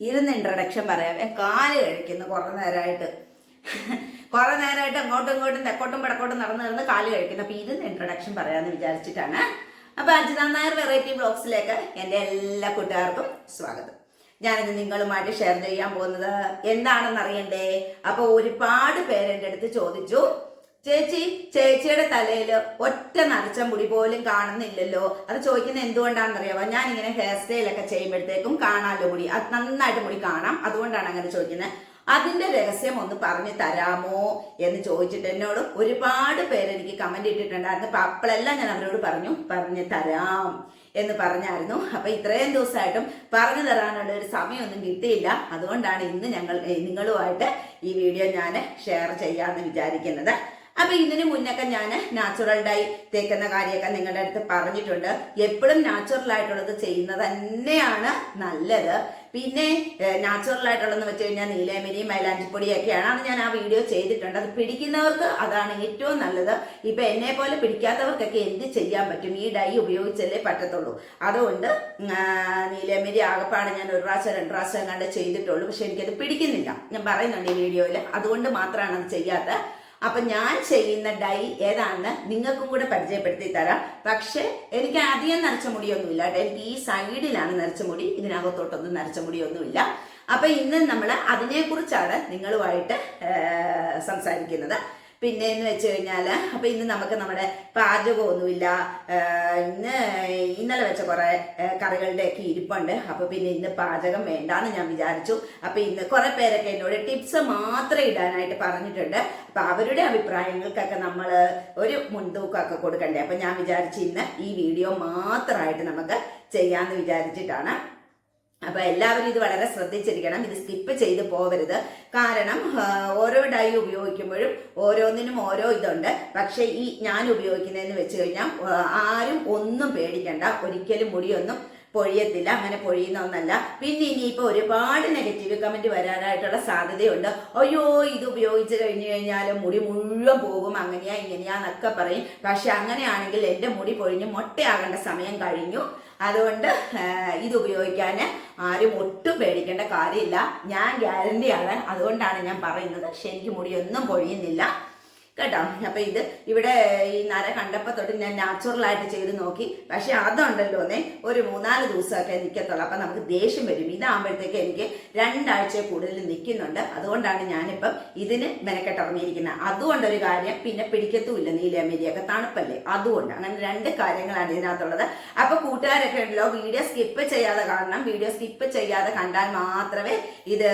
ഇരുന്ന് ഇൻട്രഡക്ഷൻ പറയാം. കാൽ കഴിക്കുന്നു കുറേ നേരമായിട്ട് കുറേ നേരമായിട്ട് അങ്ങോട്ടും ഇങ്ങോട്ടും തെക്കോട്ടും പടക്കോട്ടും നടന്നു നടന്ന് കാൽ കഴിക്കുന്നു. അപ്പോൾ ഇരുന്ന് ഇൻട്രഡക്ഷൻ പറയാമെന്ന് വിചാരിച്ചിട്ടാണ്. അപ്പോൾ അജിത നായർ വെറൈറ്റി ബ്ലോഗ്സിലേക്ക് എന്റെ എല്ലാ കൂട്ടുകാർക്കും സ്വാഗതം. ഞാനിന്ന് നിങ്ങളുമായിട്ട് ഷെയർ ചെയ്യാൻ പോകുന്നത് എന്താണെന്ന് അറിയണ്ടേ അപ്പോൾ ഒരുപാട് പേരെന്റെ അടുത്ത് ചോദിച്ചു. ചേച്ചി ചേച്ചിയുടെ തലയിൽ ഒറ്റ നരച്ച മുടി പോലും കാണുന്നില്ലല്ലോ. അത് ചോദിക്കുന്നത് എന്തുകൊണ്ടാണെന്നറിയാവോ? ഞാൻ ഇങ്ങനെ ഹെയർ സ്റ്റൈലൊക്കെ ചെയ്യുമ്പോഴത്തേക്കും കാണാമല്ലോ മുടി? അത് നന്നായിട്ട് മുടി കാണാം. അതുകൊണ്ടാണ് അങ്ങനെ ചോദിക്കുന്നത്. അതിന്റെ രഹസ്യം ഒന്ന് പറഞ്ഞു തരാമോ എന്ന് ചോദിച്ചിട്ട് എന്നോട് ഒരുപാട് പേര് എനിക്ക് കമന്റ് ഇട്ടിട്ടുണ്ടായിരുന്നു അപ്പൊ അപ്പോഴെല്ലാം ഞാൻ അവരോട് പറഞ്ഞു പറഞ്ഞു തരാം എന്ന് പറഞ്ഞായിരുന്നു. അപ്പൊ ഇത്രയും ദിവസമായിട്ടും പറഞ്ഞു തരാനുള്ള ഒരു സമയമൊന്നും കിട്ടിയില്ല. അതുകൊണ്ടാണ് ഇന്ന് ഞങ്ങൾ നിങ്ങളുമായിട്ട് ഈ വീഡിയോ ഞാൻ ഷെയർ ചെയ്യാമെന്ന് വിചാരിക്കുന്നത്. അപ്പൊ ഇതിനു മുന്നൊക്കെ ഞാൻ നാച്ചുറൽ ഡൈ തേക്കുന്ന കാര്യമൊക്കെ നിങ്ങളുടെ അടുത്ത് പറഞ്ഞിട്ടുണ്ട്. എപ്പോഴും നാച്ചുറൽ ആയിട്ടുള്ളത് ചെയ്യുന്നത് തന്നെയാണ് നല്ലത്. പിന്നെ നാച്ചുറൽ ആയിട്ടുള്ളതെന്ന് വെച്ച് കഴിഞ്ഞാൽ നീലമിരി മൈലാഞ്ചിപ്പൊടിയൊക്കെയാണ് അത് ഞാൻ ആ വീഡിയോ ചെയ്തിട്ടുണ്ട്. അത് പിടിക്കുന്നവർക്ക് അതാണ് ഏറ്റവും നല്ലത്. ഇപ്പൊ എന്നെ പോലെ പിടിക്കാത്തവർക്കൊക്കെ എന്ത് ചെയ്യാൻ പറ്റും? ഈ ഡൈ ഉപയോഗിച്ചല്ലേ പറ്റത്തുള്ളൂ. അതുകൊണ്ട് നീലമിരി ആകപ്പാട് ഞാൻ ഒരു പ്രാവശ്യം രണ്ട് പ്രാവശ്യം കണ്ട് ചെയ്തിട്ടുള്ളൂ. പക്ഷെ എനിക്കത് പിടിക്കുന്നില്ല. ഞാൻ പറയുന്നുണ്ട് ഈ വീഡിയോയിൽ അതുകൊണ്ട് മാത്രമാണ് അത് ചെയ്യാത്തത് അപ്പൊ ഞാൻ ചെയ്യുന്ന ഡൈ ഏതാണെന്ന് നിങ്ങൾക്കും കൂടെ പരിചയപ്പെടുത്തി തരാം. പക്ഷെ എനിക്ക് അധികം നരച്ച മുടിയൊന്നുമില്ല എനിക്ക് ഈ സൈഡിലാണ് നരച്ച മുടി ഇതിനകത്തോട്ടൊന്നും നരച്ച മുടിയൊന്നുമില്ല. അപ്പൊ ഇന്ന് നമ്മൾ അതിനെക്കുറിച്ചാണ് നിങ്ങളുമായിട്ട് സംസാരിക്കുന്നത്. പിന്നെ എന്ന് വെച്ച് കഴിഞ്ഞാൽ അപ്പം ഇന്ന് നമുക്ക് നമ്മുടെ പാചകമൊന്നുമില്ല. ഇന്ന് ഇന്നലെ വെച്ച കുറേ കറികളുടെയൊക്കെ ഇരിപ്പുണ്ട്. അപ്പോൾ പിന്നെ ഇന്ന് പാചകം വേണ്ടാന്ന് ഞാൻ വിചാരിച്ചു. അപ്പോൾ ഇന്ന് കുറേ പേരൊക്കെ എന്നോട് ടിപ്സ് മാത്രം ഇടാനായിട്ട് പറഞ്ഞിട്ടുണ്ട്. അപ്പോൾ അവരുടെ അഭിപ്രായങ്ങൾക്കൊക്കെ നമ്മൾ ഒരു മുൻതൂക്കമൊക്കെ കൊടുക്കണ്ടേ? അപ്പം ഞാൻ വിചാരിച്ചു ഇന്ന് ഈ വീഡിയോ മാത്രമായിട്ട് നമുക്ക് ചെയ്യാമെന്ന് വിചാരിച്ചിട്ടാണ് അപ്പൊ എല്ലാവരും ഇത് വളരെ ശ്രദ്ധിച്ചിരിക്കണം. ഇത് സ്കിപ്പ് ചെയ്ത് പോവരുത്. കാരണം ഓരോ ഡൈ ഉപയോഗിക്കുമ്പോഴും ഓരോന്നിനും ഓരോ ഇതുണ്ട്. പക്ഷെ ഈ ഞാൻ ഉപയോഗിക്കുന്നതെന്ന് വെച്ച് കഴിഞ്ഞാൽ ആരും ഒന്നും പേടിക്കണ്ട. ഒരിക്കലും മുടിയൊന്നും പൊഴിയത്തില്ല. അങ്ങനെ പൊഴിയുന്ന ഒന്നല്ല. പിന്നെ ഇനിയിപ്പോൾ ഒരുപാട് നെഗറ്റീവ് കമന്റ് വരാനായിട്ടുള്ള സാധ്യതയുണ്ട്. അയ്യോ ഇത് ഉപയോഗിച്ച് കഴിഞ്ഞു കഴിഞ്ഞാൽ മുടി മുഴുവൻ പോകും. അങ്ങനെയാ ഇങ്ങനെയാന്നൊക്കെ പറയും. പക്ഷെ അങ്ങനെയാണെങ്കിൽ എന്റെ മുടി പൊഴിഞ്ഞ് മൊട്ടയാകേണ്ട സമയം കഴിഞ്ഞു. അതുകൊണ്ട് ഇത് ഉപയോഗിക്കാൻ ആരും ഒട്ടും പേടിക്കേണ്ട കാര്യമില്ല. ഞാൻ ഗ്യാരണ്ടിയാണ് അതുകൊണ്ടാണ് ഞാൻ പറയുന്നത്. എനിക്ക് മുടിയൊന്നും പൊഴിയുന്നില്ല കേട്ടോ? അപ്പൊ ഇത് ഇവിടെ ഈ നര കണ്ടപ്പോ തൊട്ട് ഞാൻ നാച്ചുറൽ ആയിട്ട് ചെയ്ത് നോക്കി. പക്ഷെ അതുണ്ടല്ലോ എന്നേ ഒരു മൂന്നാൽ ദിവസമൊക്കെ നിൽക്കത്തുള്ളൂ അപ്പൊ നമുക്ക് ദേഷ്യം വരും. ഇതാകുമ്പോഴത്തേക്ക് എനിക്ക് രണ്ടാഴ്ച കൂടുതൽ നിൽക്കുന്നുണ്ട് അതുകൊണ്ടാണ് ഞാനിപ്പം ഇതിന് മെനക്കെട്ടിറങ്ങിയിരിക്കുന്നത് അതുകൊണ്ടൊരു കാര്യം പിന്നെ പിടിക്കത്തുമില്ല നീലമേരിയൊക്കെ തണുപ്പല്ലേ? അതുകൊണ്ട് അങ്ങനെ രണ്ട് കാര്യങ്ങളാണ് ഇതിനകത്തുള്ളത്. അപ്പൊ കൂട്ടുകാരൊക്കെ ഉണ്ടല്ലോ വീഡിയോ സ്കിപ്പ് ചെയ്യാതെ കാണണം. വീഡിയോ സ്കിപ്പ് ചെയ്യാതെ കണ്ടാൽ മാത്രമേ ഇത്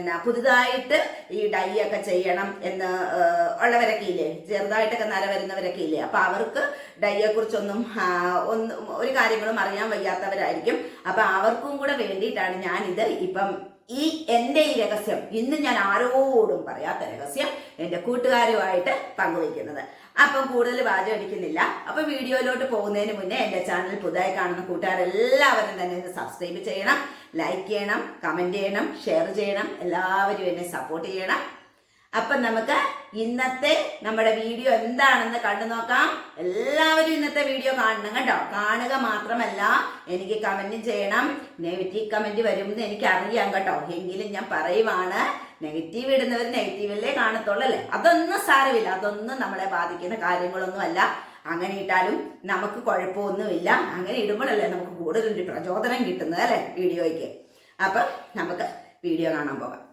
എന്നാ പുതുതായിട്ട് ഈ ഡൈ ഒക്കെ ചെയ്യണം എന്ന് ഉള്ളവരൊക്കെ ഇല്ലേ? ചെറുതായിട്ടൊക്കെ നര വരുന്നവരൊക്കെ ഇല്ലേ? അപ്പൊ അവർക്ക് ഡയ്യെ കുറിച്ചൊന്നും ആ, ഒന്നും ഒരു കാര്യങ്ങളും അറിയാൻ വയ്യാത്തവരായിരിക്കും. അപ്പൊ അവർക്കും കൂടെ വേണ്ടിയിട്ടാണ് ഞാനിത് ഇപ്പം ഈ എന്റെ ഈ രഹസ്യം ഇന്ന് ഞാൻ ആരോടും പറയാത്ത രഹസ്യം എന്റെ കൂട്ടുകാരുമായിട്ട് പങ്കുവയ്ക്കുന്നത്. അപ്പം കൂടുതൽ വാചകം അടിക്കുന്നില്ല അപ്പൊ വീഡിയോയിലോട്ട് പോകുന്നതിന് മുന്നേ എന്റെ ചാനൽ പുതുതായി കാണുന്ന കൂട്ടുകാരെല്ലാവരും തന്നെ ഇത് സബ്സ്ക്രൈബ് ചെയ്യണം ലൈക്ക് ചെയ്യണം കമന്റ് ചെയ്യണം ഷെയർ ചെയ്യണം എല്ലാവരും എന്നെ സപ്പോർട്ട് ചെയ്യണം. അപ്പൊ നമുക്ക് ഇന്നത്തെ നമ്മുടെ വീഡിയോ എന്താണെന്ന് കണ്ടു നോക്കാം. എല്ലാവരും ഇന്നത്തെ വീഡിയോ കാണണം കേട്ടോ കാണുക മാത്രമല്ല എനിക്ക് കമന്റും ചെയ്യണം. നെഗറ്റീവ് കമന്റ് വരുമെന്ന് എനിക്ക് അറിയാം കേട്ടോ. എങ്കിലും ഞാൻ പറയുവാണ് നെഗറ്റീവ് ഇടുന്നവർ നെഗറ്റീവല്ലേ കാണത്തുള്ളൂ അല്ലേ? അതൊന്നും സാരമില്ല. അതൊന്നും നമ്മളെ ബാധിക്കുന്ന കാര്യങ്ങളൊന്നും അല്ല അങ്ങനെ ഇട്ടാലും നമുക്ക് കുഴപ്പമൊന്നുമില്ല. അങ്ങനെ ഇടുമ്പോഴല്ലേ നമുക്ക് കൂടുതലൊരു പ്രചോദനം കിട്ടുന്നത് അല്ലേ വീഡിയോയ്ക്ക്? അപ്പൊ നമുക്ക് വീഡിയോ കാണാൻ പോകാം.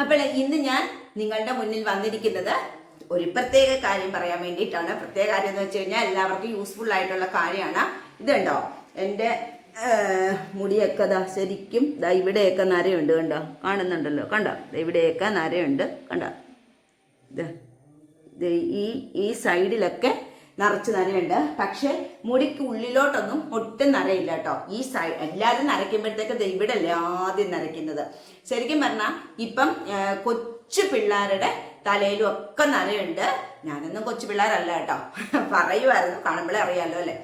അപ്പോൾ ഇന്ന് ഞാൻ നിങ്ങളുടെ മുന്നിൽ വന്നിരിക്കുന്നത് ഒരു പ്രത്യേക കാര്യം പറയാൻ വേണ്ടിയിട്ടാണ്. പ്രത്യേക കാര്യം എന്ന് വെച്ച് കഴിഞ്ഞാൽ എല്ലാവർക്കും യൂസ്ഫുൾ ആയിട്ടുള്ള കാര്യമാണ്. ഇതുണ്ടോ എന്റെ മുടിയൊക്കെ ദാ ശരിക്കും ദാ ഇവിടെയൊക്കെ നരയുണ്ട് കണ്ടോ? കാണുന്നുണ്ടല്ലോ. കണ്ടോ? ഇവിടെയൊക്കെ നരയുണ്ട്. കണ്ടോ? ഈ ഈ സൈഡിലൊക്കെ നിറച്ച് നരയുണ്ട് പക്ഷെ മുടിക്ക് ഉള്ളിലോട്ടൊന്നും ഒട്ടും നരയില്ല കേട്ടോ. ഈ സൈഡ് എല്ലാവരും നരയ്ക്കുമ്പോഴത്തേക്ക് ഇവിടെ ആദ്യം നരയ്ക്കുന്നത് ശരിക്കും പറഞ്ഞാൽ ഇപ്പം കൊച്ചു പിള്ളേരുടെ തലയിലും ഒക്കെ നരയുണ്ട് ഞാനൊന്നും കൊച്ചു പിള്ളേരല്ല കേട്ടോ. പറയുമായിരുന്നു കാണുമ്പോഴേ അറിയാലോ അല്ലേ?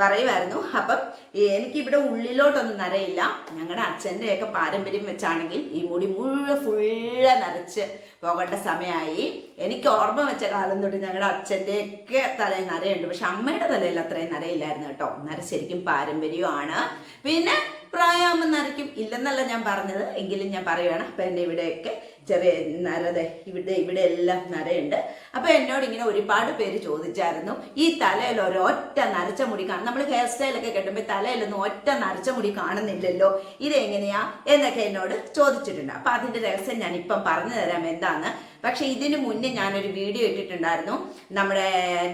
പറയുമായിരുന്നു. അപ്പം എനിക്കിവിടെ ഉള്ളിലോട്ടൊന്നും നരയില്ല. ഞങ്ങളുടെ അച്ഛന്റെയൊക്കെ പാരമ്പര്യം വെച്ചാണെങ്കിൽ ഈ മുടി മുഴുവൻ ഫുള്ള് നരച്ച് പോകേണ്ട സമയമായി എനിക്ക് ഓർമ്മ വെച്ച കാലം തൊട്ട് ഞങ്ങളുടെ അച്ഛന്റെയൊക്കെ തലയിൽ നരയുണ്ട്. പക്ഷെ അമ്മയുടെ തലയിൽ അത്രയും നരയില്ലായിരുന്നു കേട്ടോ. നര ശരിക്കും പാരമ്പര്യമാണ്. പിന്നെ പ്രായമാകുമ്പോൾ നരയ്ക്കും ഇല്ലെന്നല്ല ഞാൻ പറഞ്ഞത്. എങ്കിലും ഞാൻ പറയുകയാണ് അപ്പം എന്റെ ഇവിടെയൊക്കെ ചെറിയ നരതെ ഇവിടെ ഇവിടെ എല്ലാം നരയുണ്ട്. അപ്പം എന്നോട് ഇങ്ങനെ ഒരുപാട് പേര് ചോദിച്ചായിരുന്നു. ഈ തലയിൽ ഒരൊറ്റ നരച്ച മുടി കാണും. നമ്മൾ ഹെയർ സ്റ്റൈലൊക്കെ കെട്ടുമ്പോൾ തലയിലൊന്നും ഒറ്റ നരച്ച മുടി കാണുന്നില്ലല്ലോ. ഇതെങ്ങനെയാ? എന്നൊക്കെ എന്നോട് ചോദിച്ചിട്ടുണ്ട്. അപ്പം അതിന്റെ രഹസ്യം ഞാൻ ഇപ്പം പറഞ്ഞു തരാം. എന്താന്ന്? പക്ഷെ ഇതിനു മുന്നേ ഞാനൊരു വീഡിയോ ഇട്ടിട്ടുണ്ടായിരുന്നു. നമ്മുടെ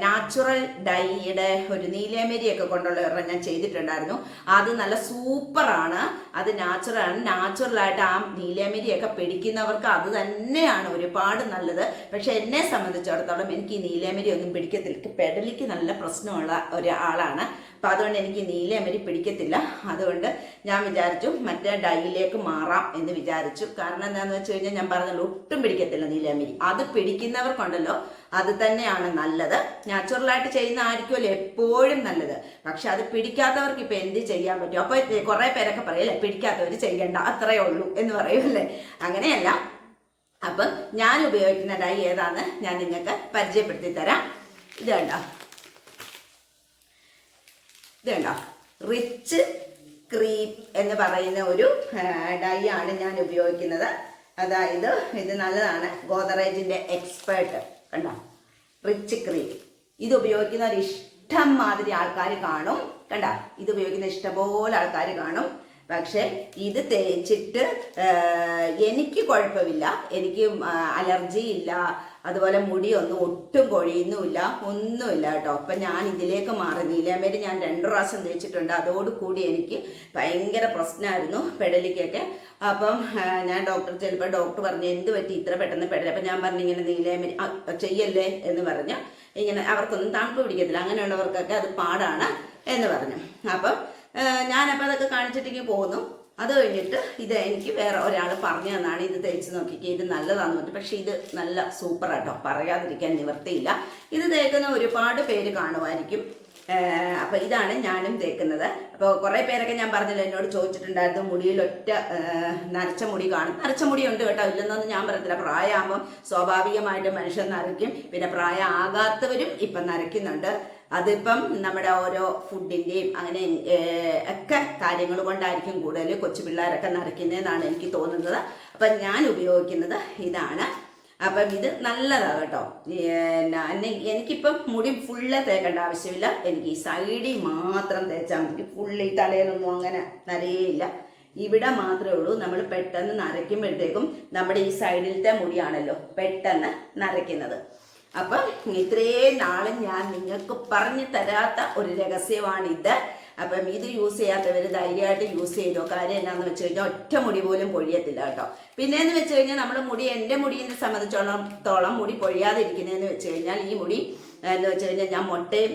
നാച്ചുറൽ ഡൈയുടെ ഒരു നീലേമരിയൊക്കെ കൊണ്ടുള്ള ഒരെണ്ണം ഞാൻ ചെയ്തിട്ടുണ്ടായിരുന്നു. അത് നല്ല സൂപ്പറാണ്. അത് നാച്ചുറൽ ആണ്. നാച്ചുറലായിട്ട് ആ നീലേമരിയൊക്കെ പിടിക്കുന്നവർക്ക് അത് തന്നെയാണ് ഒരുപാട് നല്ലത്. പക്ഷെ എന്നെ സംബന്ധിച്ചിടത്തോളം എനിക്ക് ഈ നീലേമരി ഒന്നും പിടിക്കത്തില്ല. പെടലിക്ക് നല്ല പ്രശ്നമുള്ള ഒരാളാണ് അപ്പം അതുകൊണ്ട് എനിക്ക് നീലയമരി പിടിക്കത്തില്ല. അതുകൊണ്ട് ഞാൻ വിചാരിച്ചു മറ്റേ ഡൈയിലേക്ക് മാറാം എന്ന് വിചാരിച്ചു. കാരണം എന്താണെന്ന് വെച്ച് കഴിഞ്ഞാൽ ഞാൻ പറഞ്ഞല്ലോ ഒട്ടും പിടിക്കത്തില്ല നീലയമരി അത് പിടിക്കുന്നവർക്കുണ്ടല്ലോ അത് തന്നെയാണ് നല്ലത്. നാച്ചുറലായിട്ട് ചെയ്യുന്ന ആയിരിക്കുമല്ലോ എപ്പോഴും നല്ലത്. പക്ഷെ അത് പിടിക്കാത്തവർക്ക് ഇപ്പം എന്ത് ചെയ്യാൻ പറ്റും? അപ്പോൾ കുറേ പേരൊക്കെ പറയല്ലേ പിടിക്കാത്തവർ ചെയ്യണ്ട അത്രയേ ഉള്ളൂ എന്ന് പറയുമല്ലേ അങ്ങനെയല്ല. അപ്പം ഞാൻ ഉപയോഗിക്കുന്ന ഡൈ ഏതാണെന്ന് ഞാൻ നിങ്ങൾക്ക് പരിചയപ്പെടുത്തി തരാം. ഇത് കണ്ടോ? ഇത് കണ്ടോ റിച്ച് ക്രീം എന്ന് പറയുന്ന ഒരു ഡൈ ആണ് ഞാൻ ഉപയോഗിക്കുന്നത്. അതായത് ഇത് നല്ലതാണ്. ഗോദറേജിന്റെ എക്സ്പേർട്ട് കണ്ടോ? റിച്ച് ക്രീം ഇത് ഉപയോഗിക്കുന്ന ഒരു ഇഷ്ടം മാതിരി ആൾക്കാർ കാണും. കണ്ട? ഇത് ഉപയോഗിക്കുന്ന ഇഷ്ടംപോലെ ആൾക്കാർ കാണും. പക്ഷെ ഇത് തേച്ചിട്ട് എനിക്ക് കുഴപ്പമില്ല. എനിക്ക് അലർജി ഇല്ല അതുപോലെ മുടി ഒന്നും ഒട്ടും കൊഴിയുന്നുമില്ല ഒന്നുമില്ല കേട്ടോ. അപ്പം ഞാൻ ഇതിലേക്ക് മാറി. നീലാമേരി ഞാൻ രണ്ടു പ്രാവശ്യം തേച്ചിട്ടുണ്ട്. അതോടുകൂടി എനിക്ക് ഭയങ്കര പ്രശ്നമായിരുന്നു പെടലിക്കൊക്കെ അപ്പം ഞാൻ ഡോക്ടർ ചിലപ്പോൾ ഡോക്ടർ പറഞ്ഞു എന്ത് പറ്റി? ഇത്ര പെട്ടെന്ന് പെടൽ അപ്പം ഞാൻ പറഞ്ഞു ഇങ്ങനെ നീലാമേരി ചെയ്യല്ലേ? എന്ന് പറഞ്ഞു. ഇങ്ങനെ അവർക്കൊന്നും തണുപ്പ് പിടിക്കത്തില്ല. അങ്ങനെയുള്ളവർക്കൊക്കെ അത് പാടാണ് എന്ന് പറഞ്ഞു. അപ്പം ഞാനപ്പോൾ അതൊക്കെ കാണിച്ചിട്ടിങ്ങനെ പോന്നു. അത് കഴിഞ്ഞിട്ട് ഇത് എനിക്ക് വേറെ ഒരാൾ പറഞ്ഞു തന്നാണ് ഇത് തേച്ച് നോക്കിക്കുക ഇത് നല്ലതാന്ന് പറഞ്ഞു പക്ഷേ ഇത് നല്ല സൂപ്പർ ആട്ടോ. പറയാതിരിക്കാൻ നിവർത്തിയില്ല ഇത് തേക്കുന്ന ഒരുപാട് പേര് കാണുമായിരിക്കും. അപ്പോൾ അപ്പൊ ഇതാണ് ഞാനും തേക്കുന്നത്. അപ്പോൾ കുറേ പേരൊക്കെ ഞാൻ പറഞ്ഞില്ല എന്നോട് ചോദിച്ചിട്ടുണ്ടായിരുന്നു മുടിയിൽ ഒറ്റ നരച്ച മുടി കാണും. നരച്ച മുടി ഉണ്ട് കേട്ടോ ഇല്ലെന്നൊന്നും ഞാൻ പറയത്തില്ല പ്രായമാകുമ്പം സ്വാഭാവികമായിട്ട് മനുഷ്യൻ നരയ്ക്കും. പിന്നെ പ്രായമാകാത്തവരും ഇപ്പം നരയ്ക്കുന്നുണ്ട്. അതിപ്പം നമ്മുടെ ഓരോ ഫുഡിന്റെയും അങ്ങനെ ഒക്കെ കാര്യങ്ങൾ കൊണ്ടായിരിക്കും കൂടുതൽ കൊച്ചു പിള്ളേരൊക്കെ നിറയ്ക്കുന്നതെന്നാണ് എനിക്ക് തോന്നുന്നത്. അപ്പം ഞാൻ ഉപയോഗിക്കുന്നത് ഇതാണ്. അപ്പം ഇത് നല്ലതാണ് കേട്ടോ. എന്നെ- എനിക്കിപ്പം മുടി ഫുള്ള് തേക്കേണ്ട ആവശ്യമില്ല. എനിക്ക് ഈ സൈഡിൽ മാത്രം തേച്ചാൽ മതി. ഫുള്ള് ഈ തലയിലൊന്നും അങ്ങനെ നരയില്ല ഇവിടെ മാത്രമേ ഉള്ളൂ. നമ്മൾ പെട്ടെന്ന് നരയ്ക്കുമ്പോഴത്തേക്കും നമ്മുടെ ഈ സൈഡിലത്തെ മുടിയാണല്ലോ പെട്ടെന്ന് നരയ്ക്കുന്നത്. അപ്പം ഇത്രയും നാളും ഞാൻ നിങ്ങൾക്ക് പറഞ്ഞു തരാത്ത ഒരു രഹസ്യമാണിത്. അപ്പം ഇത് യൂസ് ചെയ്യാത്തവർ ധൈര്യമായിട്ട് യൂസ് ചെയ്തോ. കാര്യം എന്നാന്ന് വെച്ച് കഴിഞ്ഞാൽ ഒറ്റ മുടി പോലും പൊഴിയത്തില്ല കേട്ടോ. പിന്നെന്ന് വെച്ച് കഴിഞ്ഞാൽ നമ്മുടെ മുടി എന്റെ മുടിയെ സംബന്ധിച്ചോളത്തോളം മുടി പൊഴിയാതിരിക്കുന്നതെന്ന് വെച്ച് കഴിഞ്ഞാൽ ഈ മുടി എന്ന് വെച്ച് കഴിഞ്ഞാൽ ഞാൻ മുട്ടയും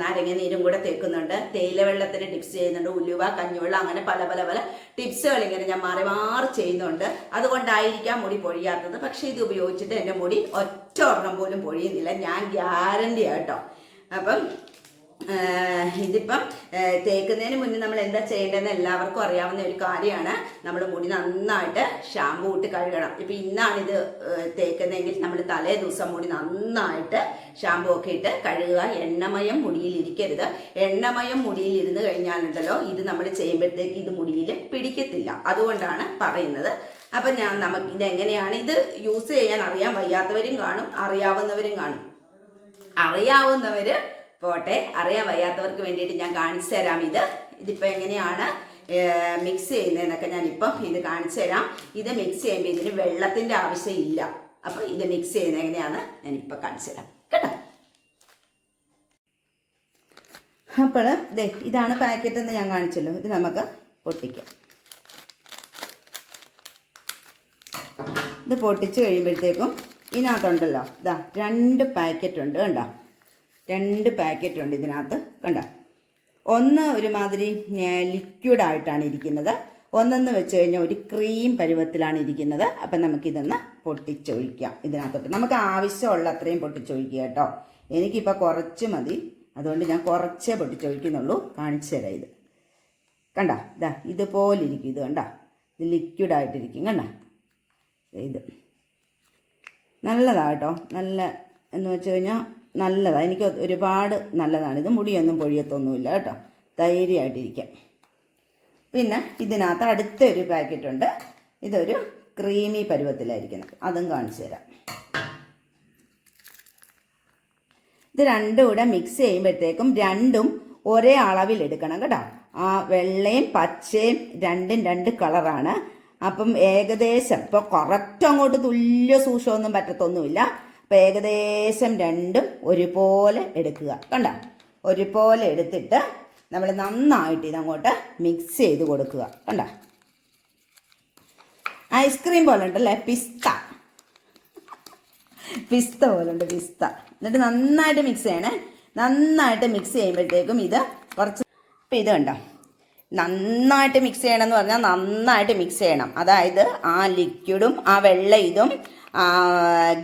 നാരങ്ങ നീരും കൂടെ തേക്കുന്നുണ്ട്. തേയില വെള്ളത്തിന് ടിപ്സ് ചെയ്യുന്നുണ്ട്. ഉലുവ കഞ്ഞിവെള്ളം അങ്ങനെ പല പല പല ടിപ്സുകൾ ഇങ്ങനെ ഞാൻ മാറി മാറി ചെയ്യുന്നുണ്ട്. അതുകൊണ്ടായിരിക്കാം മുടി പൊഴിയാത്തത്. പക്ഷേ ഇത് ഉപയോഗിച്ചിട്ട് എന്റെ മുടി ഒറ്റ ഒരെണ്ണം പോലും പൊഴിയുന്നില്ല. ഞാൻ ഗ്യാരണ്ടി ആട്ടോ അപ്പം ഇതിപ്പം തേക്കുന്നതിന് മുന്നേ നമ്മൾ എന്താ ചെയ്യേണ്ടതെന്ന് എല്ലാവർക്കും അറിയാവുന്ന ഒരു കാര്യമാണ്. നമ്മൾ മുടി നന്നായിട്ട് ഷാമ്പൂ ഇട്ട് കഴുകണം. ഇപ്പം ഇന്നാണിത് ഇത് തേക്കുന്നതെങ്കിൽ നമ്മൾ തലേ ദിവസം മുടി നന്നായിട്ട് ഷാമ്പൂ ഒക്കെ ഇട്ട് കഴുകുക. എണ്ണമയം മുടിയിൽ ഇരിക്കരുത്. എണ്ണമയം മുടിയിൽ ഇരുന്ന് കഴിഞ്ഞാലുണ്ടല്ലോ ഇത് നമ്മൾ ചെയ്യുമ്പോഴത്തേക്ക് ഇത് മുടിയിൽ പിടിക്കത്തില്ല. അതുകൊണ്ടാണ് പറയുന്നത്. അപ്പം ഞാൻ നമുക്ക് ഇതെങ്ങനെയാണ് ഇത് യൂസ് ചെയ്യാൻ അറിയാൻ വയ്യാത്തവരും കാണും അറിയാവുന്നവരും കാണും. അറിയാവുന്നവര് പോട്ടെ അറിയാൻ വയ്യാത്തവർക്ക് വേണ്ടിയിട്ട് ഞാൻ കാണിച്ചു തരാം ഇത്. ഇതിപ്പോൾ എങ്ങനെയാണ് മിക്സ് ചെയ്യുന്നതെന്നൊക്കെ ഞാൻ ഇപ്പം ഇത് കാണിച്ചു തരാം. ഇത് മിക്സ് ചെയ്യുമ്പോൾ ഇതിന് വെള്ളത്തിന്റെ ആവശ്യമില്ല അപ്പോൾ ഇത് മിക്സ് ചെയ്യുന്നത് എങ്ങനെയാണ് ഞാൻ ഇപ്പം കാണിച്ചു തരാം. കേട്ടോ? അപ്പോൾ ഇതാണ് പാക്കറ്റ് എന്ന് ഞാൻ കാണിച്ചല്ലോ. ഇത് നമുക്ക് പൊട്ടിക്കാം. ഇത് പൊട്ടിച്ച് കഴിയുമ്പോഴത്തേക്കും ഇതിനകത്തുണ്ടല്ലോ. ഇതാ രണ്ട് പാക്കറ്റ് ഉണ്ട് കണ്ടോ? രണ്ട് പാക്കറ്റ് ഉണ്ട് ഇതിനകത്ത്. കണ്ടോ? ഒന്ന് ഒരുമാതിരി ലിക്വിഡായിട്ടാണ് ഇരിക്കുന്നത്. ഒന്നെന്ന് വെച്ച് കഴിഞ്ഞാൽ ഒരു ക്രീം പരുവത്തിലാണ് ഇരിക്കുന്നത്. അപ്പം നമുക്കിതൊന്ന് പൊട്ടിച്ചൊഴിക്കാം ഇതിനകത്തോട്ട്. നമുക്ക് ആവശ്യമുള്ള അത്രയും പൊട്ടിച്ചൊഴിക്കുക കേട്ടോ. എനിക്കിപ്പോൾ കുറച്ച് മതി. അതുകൊണ്ട് ഞാൻ കുറച്ചേ പൊട്ടിച്ചൊഴിക്കുന്നുള്ളൂ. കാണിച്ചു തരാം ഇത്. കണ്ട? ഇതാ ഇതുപോലെ ഇരിക്കും ഇത് കണ്ട? ഇത് ലിക്വിഡായിട്ടിരിക്കും കണ്ട? ഇത്. നല്ലതാട്ടോ നല്ല എന്ന് വെച്ച് കഴിഞ്ഞാൽ നല്ലതാണ് എനിക്ക് ഒരുപാട് നല്ലതാണ്. ഇത് മുടിയൊന്നും പൊഴിയത്തൊന്നുമില്ല കേട്ടോ. ധൈര്യമായിട്ടിരിക്കാം. പിന്നെ ഇതിനകത്ത് അടുത്തൊരു പാക്കറ്റ് ഉണ്ട് ഇതൊരു ക്രീമി പരുവത്തിലായിരിക്കുന്നത്. അതും കാണിച്ചു തരാം. ഇത് രണ്ടും കൂടെ മിക്സ് ചെയ്യുമ്പോഴത്തേക്കും രണ്ടും ഒരേ അളവിൽ എടുക്കണം കേട്ടോ. ആ വെള്ളയും പച്ചയും രണ്ടും രണ്ട് കളറാണ്. അപ്പം ഏകദേശം ഇപ്പോൾ കറക്റ്റ് അങ്ങോട്ട് തുല്യ സൂക്ഷമൊന്നും പറ്റത്തൊന്നുമില്ല. അപ്പം ഏകദേശം രണ്ടും ഒരുപോലെ എടുക്കുക. കണ്ട? ഒരുപോലെ എടുത്തിട്ട് നമ്മൾ നന്നായിട്ട് ഇതങ്ങോട്ട് മിക്സ് ചെയ്ത് കൊടുക്കുക. കണ്ട? ഐസ്ക്രീം പോലെ ഉണ്ടല്ലേ? പിസ്ത. പിസ്ത പോലെ ഉണ്ട് പിസ്ത. എന്നിട്ട് നന്നായിട്ട് മിക്സ് ചെയ്യണേ. നന്നായിട്ട് മിക്സ് ചെയ്യുമ്പോഴത്തേക്കും ഇത് കുറച്ച് ഇപ്പം ഇത് കണ്ടോ? നന്നായിട്ട് മിക്സ് ചെയ്യണം എന്ന് പറഞ്ഞാൽ നന്നായിട്ട് മിക്സ് ചെയ്യണം. അതായത് ആ ലിക്വിഡും ആ വെള്ള ഇതും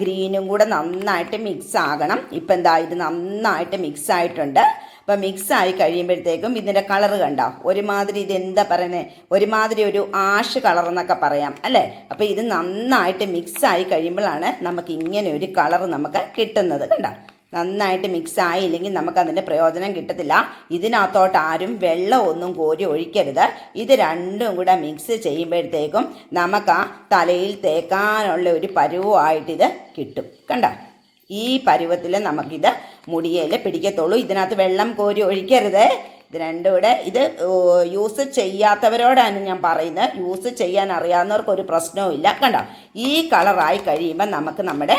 ഗ്രീനും കൂടെ നന്നായിട്ട് മിക്സ് ആകണം. ഇപ്പം എന്താ ഇത് നന്നായിട്ട് മിക്സ് ആയിട്ടുണ്ട്. അപ്പം മിക്സ് ആയി കഴിയുമ്പോഴത്തേക്കും ഇതിന്റെ കളർ കണ്ടോ? ഒരുമാതിരി ഇത് എന്താ പറയുന്നത് ഒരുമാതിരി ഒരു ആഷ് കളർ എന്നൊക്കെ പറയാം അല്ലേ? അപ്പോൾ ഇത് നന്നായിട്ട് മിക്സ് ആയി കഴിയുമ്പോഴാണ് നമുക്ക് ഇങ്ങനെ ഒരു കളർ നമുക്ക് കിട്ടുന്നത് കണ്ടോ? നന്നായിട്ട് മിക്സ് ആയില്ലെങ്കിൽ നമുക്ക് അതിന്റെ പ്രയോജനം കിട്ടത്തില്ല. ഇതിനകത്തോട്ട് ആരും വെള്ളം ഒന്നും കോരി ഒഴിക്കരുത്. ഇത് രണ്ടും കൂടെ മിക്സ് ചെയ്യുമ്പോഴത്തേക്കും നമുക്ക് ആ തലയിൽ തേക്കാനുള്ള ഒരു പരുവമായിട്ട് ഇത് കിട്ടും. കണ്ട? ഈ പരുവത്തിൽ നമുക്കിത് മുടിയിൽ പിടിക്കത്തുള്ളൂ. ഇതിനകത്ത് വെള്ളം കോരി ഒഴിക്കരുത്. ഇത് രണ്ടും കൂടെ ഇത് യൂസ് ചെയ്യാത്തവരോടാണ് ഞാൻ പറയുന്നത്. യൂസ് ചെയ്യാൻ അറിയാവുന്നവർക്ക് ഒരു പ്രശ്നവും ഇല്ല. കണ്ടോ? ഈ കളറായി കഴിയുമ്പോൾ നമുക്ക് നമ്മുടെ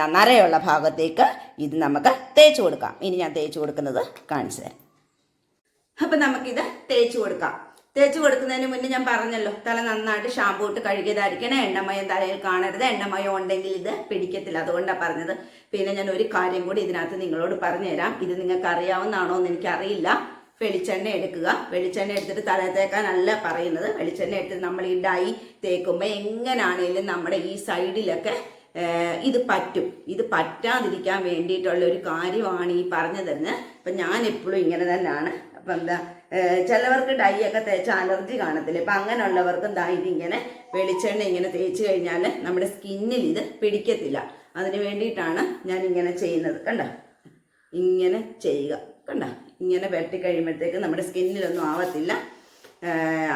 നന്നരയുള്ള ഭാഗത്തേക്ക് ഇത് നമുക്ക് തേച്ച് കൊടുക്കാം. ഇനി ഞാൻ തേച്ച് കൊടുക്കുന്നത് കാണിച്ചു തരാം. അപ്പം നമുക്കിത് തേച്ച് കൊടുക്കാം. തേച്ച് കൊടുക്കുന്നതിന് മുന്നേ ഞാൻ പറഞ്ഞല്ലോ തല നന്നായിട്ട് ഷാമ്പൂ ഇട്ട് കഴുകിയതായിരിക്കണം. എണ്ണമയം തലയിൽ കാണരുത്. എണ്ണമയം ഉണ്ടെങ്കിൽ ഇത് പിടിക്കത്തില്ല. അതുകൊണ്ടാണ് പറഞ്ഞത്. പിന്നെ ഞാൻ ഒരു കാര്യം കൂടി ഇതിനകത്ത് നിങ്ങളോട് പറഞ്ഞുതരാം. ഇത് നിങ്ങൾക്ക് അറിയാവുന്നതാണോ എന്ന് എനിക്കറിയില്ല. വെളിച്ചെണ്ണ എടുക്കുക. വെളിച്ചെണ്ണ എടുത്തിട്ട് തല തേക്കാനല്ല പറയുന്നത്. വെളിച്ചെണ്ണ എടുത്തിട്ട് നമ്മൾ ഈ ഡൈ തേക്കുമ്പോൾ എങ്ങനാണേലും നമ്മുടെ ഈ സൈഡിലൊക്കെ ഇത് പറ്റും. ഇത് പറ്റാതിരിക്കാൻ വേണ്ടിയിട്ടുള്ള ഒരു കാര്യമാണ് ഈ പറഞ്ഞു അപ്പം ഞാൻ എപ്പോഴും ഇങ്ങനെ തന്നെയാണ്. അപ്പം എന്താ ചിലവർക്ക് ഡൈ ഒക്കെ തേച്ച അലർജി കാണത്തില്ല. അപ്പം അങ്ങനെയുള്ളവർക്കും ദാ ഇതിങ്ങനെ വെളിച്ചെണ്ണ ഇങ്ങനെ തേച്ച് കഴിഞ്ഞാൽ നമ്മുടെ സ്കിന്നിൽ ഇത് പിടിക്കത്തില്ല. അതിന് വേണ്ടിയിട്ടാണ് ഞാൻ ഇങ്ങനെ ചെയ്യുന്നത്. കണ്ട? ഇങ്ങനെ ചെയ്യുക. കണ്ട? ഇങ്ങനെ പുരട്ടി കഴിയുമ്പോഴത്തേക്ക് നമ്മുടെ സ്കിന്നിലൊന്നും ആവത്തില്ല.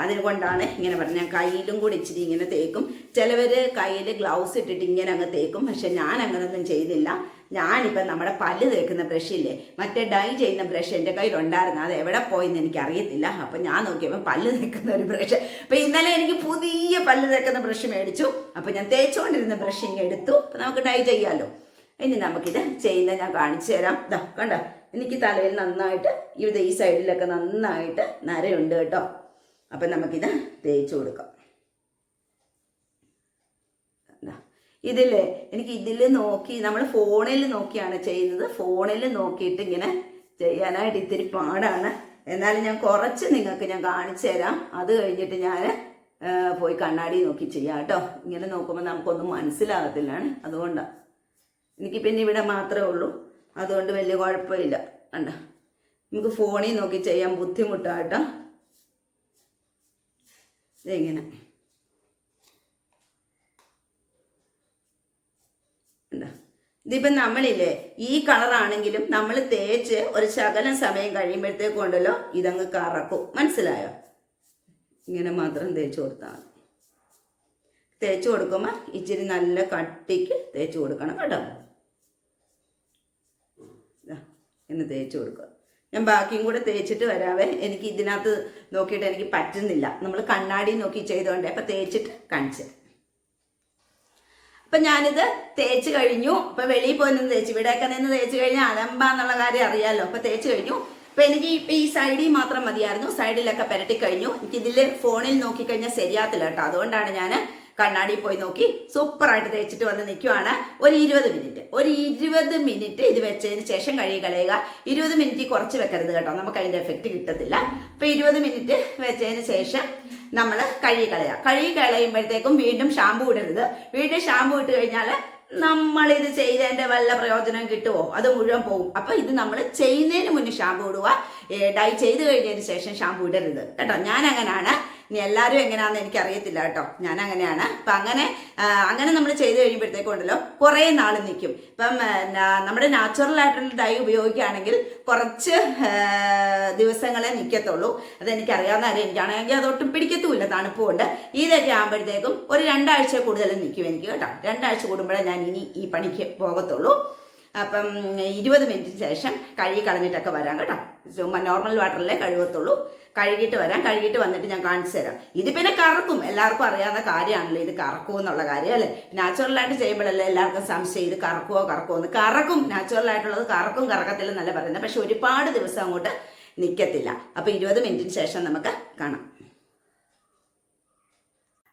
അതുകൊണ്ടാണ് ഇങ്ങനെ പറഞ്ഞത് ഞാൻ കയ്യിലും കൂടി ഇച്ചിരി ഇങ്ങനെ തേക്കും. ചിലവർ കയ്യിൽ ഗ്ലൗസ് ഇട്ടിട്ട് ഇങ്ങനെ അങ്ങ് തേക്കും. പക്ഷെ ഞാൻ അങ്ങനൊന്നും ചെയ്തില്ല. ഞാനിപ്പം നമ്മുടെ പല്ല് തേക്കുന്ന ബ്രഷില്ലേ മറ്റേ ഡൈ ചെയ്യുന്ന ബ്രഷ് എന്റെ കയ്യിലുണ്ടായിരുന്നു. അത് എവിടെ പോയെന്ന് എനിക്ക് അറിയത്തില്ല അപ്പം ഞാൻ നോക്കിയപ്പോൾ പല്ല് തേക്കുന്ന ഒരു ബ്രഷ്. അപ്പം ഇന്നലെ എനിക്ക് പുതിയ പല്ല് തേക്കുന്ന ബ്രഷ് മേടിച്ചു. അപ്പം ഞാൻ തേച്ചുകൊണ്ടിരുന്ന ബ്രഷ് ഇങ്ങനെ എടുത്തു. അപ്പം നമുക്ക് ഡൈ ചെയ്യാമല്ലോ ഇനി നമുക്കിത് ചെയ്യുന്നത് ഞാൻ കാണിച്ചു തരാം. ഇതാ കണ്ട? എനിക്ക് തലയിൽ നന്നായിട്ട് ഇത് ഈ സൈഡിലൊക്കെ നന്നായിട്ട് നരയുണ്ട് കേട്ടോ. അപ്പം നമുക്കിത് തേച്ച് കൊടുക്കാം. ഇതില്ലേ എനിക്ക് ഇതിൽ നോക്കി നമ്മൾ ഫോണിൽ നോക്കിയാണ് ചെയ്യുന്നത്. ഫോണിൽ നോക്കിയിട്ട് ഇങ്ങനെ ചെയ്യാനായിട്ട് ഇത്തിരി പാടാണ്. എന്നാലും ഞാൻ കുറച്ച് നിങ്ങൾക്ക് ഞാൻ കാണിച്ചു തരാം. അത് കഴിഞ്ഞിട്ട് ഞാൻ പോയി കണ്ണാടി നോക്കി ചെയ്യാം കേട്ടോ. ഇങ്ങനെ നോക്കുമ്പോൾ നമുക്കൊന്നും മനസ്സിലാകത്തില്ലാണ് അതുകൊണ്ടാണ് എനിക്ക് പിന്നെ ഇവിടെ മാത്രമേ ഉള്ളൂ. അതുകൊണ്ട് വലിയ കുഴപ്പമില്ല. കണ്ട? നമുക്ക് ഫോണിൽ നോക്കി ചെയ്യാൻ ബുദ്ധിമുട്ടാട്ടോ. കണ്ടോ? ഇതിപ്പം നമ്മളില്ലേ ഈ കളറാണെങ്കിലും നമ്മൾ തേച്ച് ഒരു ശകലം സമയം കഴിയുമ്പോഴത്തേക്കും ഉണ്ടല്ലോ ഇതങ്ങ് കറക്കും. മനസ്സിലായോ? ഇങ്ങനെ മാത്രം തേച്ച് കൊടുത്താൽ മതി. തേച്ച് കൊടുക്കുമ്പോൾ ഇച്ചിരി നല്ല കട്ടിക്ക് തേച്ച് കൊടുക്കണം കേട്ടോ ദാ, ഇങ്ങനെ തേച്ച് കൊടുക്കുക. ഞാൻ ബാക്കിയും കൂടെ തേച്ചിട്ട് വരാവേ. എനിക്ക് ഇതിനകത്ത് നോക്കിയിട്ട് എനിക്ക് പറ്റുന്നില്ല. നമ്മൾ കണ്ണാടി നോക്കി ചെയ്തോണ്ടേ. അപ്പം തേച്ചിട്ട് കാണിച്ചു. അപ്പം ഞാനിത് തേച്ച് കഴിഞ്ഞു. അപ്പം വെളിയിൽ പോയി തേച്ച്. ഇവിടെയൊക്കെ നിന്ന് തേച്ച് കഴിഞ്ഞാൽ അലമ്പാന്നുള്ള കാര്യം അറിയാമല്ലോ അപ്പം തേച്ച് കഴിഞ്ഞു. അപ്പം എനിക്ക് ഇപ്പം ഈ സൈഡിൽ മാത്രം മതിയായിരുന്നു. സൈഡിലൊക്കെ പുരട്ടി കഴിഞ്ഞു. എനിക്കിതിൽ ഫോണിൽ നോക്കിക്കഴിഞ്ഞാൽ ശരിയാത്തില്ല കേട്ടോ. അതുകൊണ്ടാണ് ഞാൻ കണ്ണാടി പോയി നോക്കി. സൂപ്പറായിട്ട് തേച്ചിട്ട് വന്ന് നിൽക്കുവാണ് ഒരു ഇരുപത് മിനിറ്റ്. ഒരു ഇരുപത് മിനിറ്റ് ഇത് വെച്ചതിന് ശേഷം കഴുകി കളയുക. ഇരുപത് മിനിറ്റ് കുറച്ച് വെക്കരുത് കേട്ടോ. നമുക്ക് അതിന്റെ എഫക്റ്റ് കിട്ടത്തില്ല. അപ്പം ഇരുപത് മിനിറ്റ് വെച്ചതിന് ശേഷം നമ്മൾ കഴുകി കളയുക കഴുകി കളയുമ്പോഴത്തേക്കും വീണ്ടും ഷാമ്പു ഇടരുത്. വീണ്ടും ഷാമ്പു ഇട്ട് കഴിഞ്ഞാൽ നമ്മൾ ഇത് ചെയ്തതിന്റെ വല്ല പ്രയോജനം കിട്ടുമോ അത് മുഴുവൻ പോകും അപ്പൊ ഇത് നമ്മൾ ചെയ്യുന്നതിന് മുന്നേ ഷാമ്പു ഇടുക. ഡൈ ചെയ്ത് കഴിഞ്ഞതിന് ശേഷം ഷാമ്പു ഇടരുത്. കേട്ടോ? ഞാൻ അങ്ങനാണ് ഇനി എല്ലാവരും എങ്ങനെയാണെന്ന് എനിക്ക് അറിയത്തില്ല കേട്ടോ. ഞാൻ അങ്ങനെയാണ് അപ്പം അങ്ങനെ അങ്ങനെ നമ്മൾ ചെയ്ത് കഴിയുമ്പോഴത്തേക്കുണ്ടല്ലോ കുറേ നാൾ നിൽക്കും ഇപ്പം നമ്മുടെ നാച്ചുറൽ ആയിട്ടുള്ള ഡൈ ഉപയോഗിക്കുകയാണെങ്കിൽ കുറച്ച് ദിവസങ്ങളെ നിൽക്കത്തുള്ളൂ അതെനിക്കറിയാവുന്ന കാര്യം. എനിക്കാണെങ്കിൽ അതൊട്ടും പിടിക്കത്തുമില്ല തണുപ്പ് കൊണ്ട് ഇതൊക്കെ ആകുമ്പോഴത്തേക്കും ഒരു രണ്ടാഴ്ച കൂടുതൽ നിൽക്കും എനിക്ക് കേട്ടോ. രണ്ടാഴ്ച കൂടുമ്പോഴേ ഞാൻ ഇനി ഈ പണിക്ക് പോകത്തുള്ളൂ. അപ്പം ഇരുപത് മിനിറ്റിന് ശേഷം കഴുകി കളഞ്ഞിട്ടൊക്കെ വരാം കേട്ടോ. ചുമ്മാ നോർമൽ വാട്ടറിലേ കഴുകത്തുള്ളൂ. കഴുകിയിട്ട് വരാം. കഴുകിയിട്ട് വന്നിട്ട് ഞാൻ കാണിച്ചു തരാം. ഇത് പിന്നെ കറക്കും. എല്ലാവർക്കും അറിയാവുന്ന കാര്യമാണല്ലോ ഇത് കറക്കും എന്നുള്ള കാര്യം അല്ലേ? നാച്ചുറലായിട്ട് ചെയ്യുമ്പോഴല്ലേ എല്ലാവർക്കും സംശയം. ഇത് കറക്കുമോ കറക്കുമോ എന്ന്. കറക്കും. നാച്ചുറലായിട്ടുള്ളത് കറക്കും കറക്കത്തില്ല എന്നല്ല പറയുന്നത്. പക്ഷെ ഒരുപാട് ദിവസം അങ്ങോട്ട് നിൽക്കത്തില്ല അപ്പോൾ ഇരുപത് മിനിറ്റിന് ശേഷം നമുക്ക് കാണാം.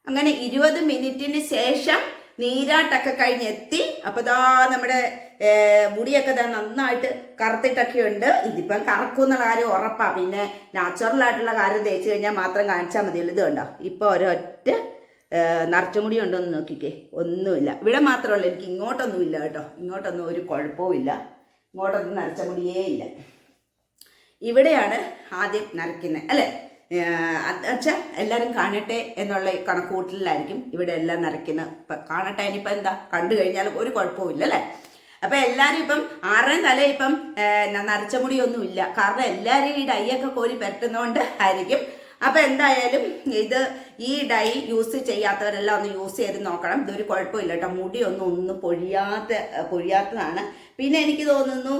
അങ്ങനെ ഇരുപത് മിനിറ്റിന് ശേഷം നീരാട്ടൊക്കെ കഴിഞ്ഞ് എത്തി അപ്പൊ ദാ നമ്മുടെ മുടിയൊക്കെ ദാ നന്നായിട്ട് കറുത്തിട്ടൊക്കെ ഉണ്ട് ഇതിപ്പം കറക്കും എന്നുള്ള കാര്യം ഉറപ്പാ. പിന്നെ നാച്ചുറൽ ആയിട്ടുള്ള കാര്യം തേച്ച് കഴിഞ്ഞാൽ മാത്രം കാണിച്ചാൽ മതിയല്ലോ. ഇത് കണ്ടോ? ഇപ്പൊ ഒരൊറ്റ ഏ, ഉണ്ടോ ഉണ്ടോന്ന് നോക്കിക്കേ. ഒന്നുമില്ല. ഇവിടെ മാത്രമല്ല എനിക്ക് ഇങ്ങോട്ടൊന്നും ഇല്ല കേട്ടോ. ഇങ്ങോട്ടൊന്നും ഒരു കുഴപ്പവും ഇല്ല ഇങ്ങോട്ടൊന്നും നരച്ച മുടിയേ ഇല്ല. ഇവിടെയാണ് ആദ്യം നരയ്ക്കുന്നത് അല്ലേ? വെച്ചാൽ എല്ലാവരും കാണട്ടെ എന്നുള്ള കണക്കൂട്ടലിലായിരിക്കും ഇവിടെ എല്ലാം നിറയ്ക്കുന്നത് ഇപ്പം കാണട്ടെ ഇനിയിപ്പം എന്താ? കണ്ടു കഴിഞ്ഞാൽ ഒരു കുഴപ്പമില്ല അല്ലേ? അപ്പം എല്ലാവരും ഇപ്പം ആരുടെയും തല ഇപ്പം നരച്ച മുടിയൊന്നും ഇല്ല കാരണം എല്ലാവരും ഈ ഡൈയൊക്കെ കോരി പരട്ടുന്നതുകൊണ്ട് ആയിരിക്കും അപ്പം എന്തായാലും ഇത് ഈ ഡൈ യൂസ് ചെയ്യാത്തവരെല്ലാം ഒന്ന് യൂസ് ചെയ്ത് നോക്കണം. ഇതൊരു കുഴപ്പമില്ല കേട്ടോ. മുടിയൊന്നും ഒന്നും പൊഴിയാത്ത പൊഴിയാത്തതാണ്. പിന്നെ എനിക്ക് തോന്നുന്നു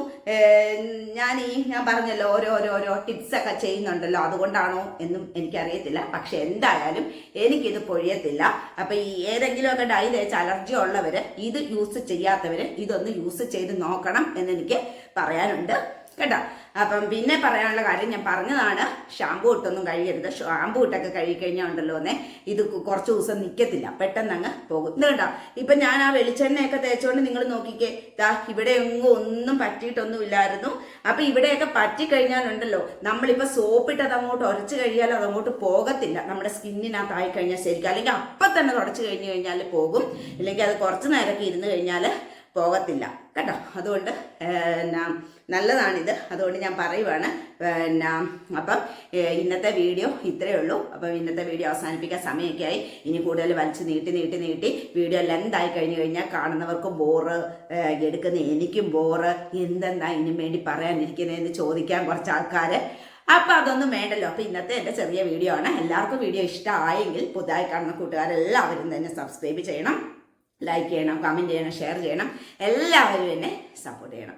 ഞാൻ ഈ ഞാൻ പറഞ്ഞല്ലോ ഓരോ ടിപ്സ് ഒക്കെ ചെയ്യുന്നുണ്ടല്ലോ. അതുകൊണ്ടാണോ എന്നും എനിക്കറിയത്തില്ല. പക്ഷെ എന്തായാലും എനിക്കിത് പൊഴിയത്തില്ല. അപ്പം ഈ ഏതെങ്കിലുമൊക്കെ ഡൈ തേച്ച് അലർജി ഉള്ളവർ ഇത് യൂസ് ചെയ്യാത്തവർ ഇതൊന്ന് യൂസ് ചെയ്ത് നോക്കണം എന്നെനിക്ക് പറയാനുണ്ട്. കേട്ടോ? അപ്പം പിന്നെ പറയാനുള്ള കാര്യം ഞാൻ പറഞ്ഞതാണ് ഷാമ്പു ഇട്ടൊന്നും കഴിയരുത്. ഷാമ്പു ഇട്ടൊക്കെ കഴുകിക്കഴിഞ്ഞാൽ ഉണ്ടല്ലോ എന്നേ ഇത് കുറച്ച് ദിവസം നിൽക്കത്തില്ല പെട്ടെന്ന് അങ്ങ് പോകും. ഇത് കണ്ടോ? ഇപ്പം ഞാൻ ആ വെളിച്ചെണ്ണയൊക്കെ തേച്ചുകൊണ്ട് നിങ്ങൾ നോക്കിക്കേ. ദാ ഇവിടെ എങ്ങും ഒന്നും പറ്റിയിട്ടൊന്നും ഇല്ലായിരുന്നു. അപ്പം ഇവിടെയൊക്കെ പറ്റിക്കഴിഞ്ഞാലുണ്ടല്ലോ നമ്മളിപ്പോൾ സോപ്പിട്ടത് അങ്ങോട്ട് ഉരച്ച് കഴിയാൽ അത് അങ്ങോട്ട് പോകത്തില്ല. നമ്മുടെ സ്കിന്നിനകത്തായി കഴിഞ്ഞാൽ ശരിക്കും. അല്ലെങ്കിൽ അപ്പം തന്നെ തുടച്ച് കഴിഞ്ഞ് കഴിഞ്ഞാൽ പോകും. ഇല്ലെങ്കിൽ അത് കുറച്ച് നേരമൊക്കെ ഇരുന്ന് കഴിഞ്ഞാൽ പോകത്തില്ല. കേട്ടോ? അതുകൊണ്ട് എന്നാ നല്ലതാണിത്. അതുകൊണ്ട് ഞാൻ പറയുവാണ്. പിന്നെ അപ്പം ഇന്നത്തെ വീഡിയോ ഇത്രയേ ഉള്ളൂ. അപ്പം ഇന്നത്തെ വീഡിയോ അവസാനിപ്പിക്കാൻ സമയമൊക്കെ ആയി ഇനി കൂടുതൽ വലിച്ചു നീട്ടി നീട്ടി നീട്ടി വീഡിയോ ലെന്തായി കഴിഞ്ഞു കഴിഞ്ഞാൽ കാണുന്നവർക്കും ബോറ് എടുക്കുന്ന എനിക്കും ബോറ് എന്തെന്നാ ഇതിനു വേണ്ടി പറയാനിരിക്കുന്നതെന്ന് ചോദിക്കാൻ കുറച്ച് ആൾക്കാർ അപ്പം അതൊന്നും വേണ്ടല്ലോ. അപ്പം ഇന്നത്തെ എന്റെ ചെറിയ വീഡിയോ ആണ്. എല്ലാവർക്കും വീഡിയോ ഇഷ്ടമായെങ്കിൽ പുതുതായി കാണുന്ന കൂട്ടുകാരെല്ലാവരും തന്നെ സബ്സ്ക്രൈബ് ചെയ്യണം ലൈക്ക് ചെയ്യണം കമന്റ് ചെയ്യണം ഷെയർ ചെയ്യണം. എല്ലാവരും എന്നെ സപ്പോർട്ട് ചെയ്യണം.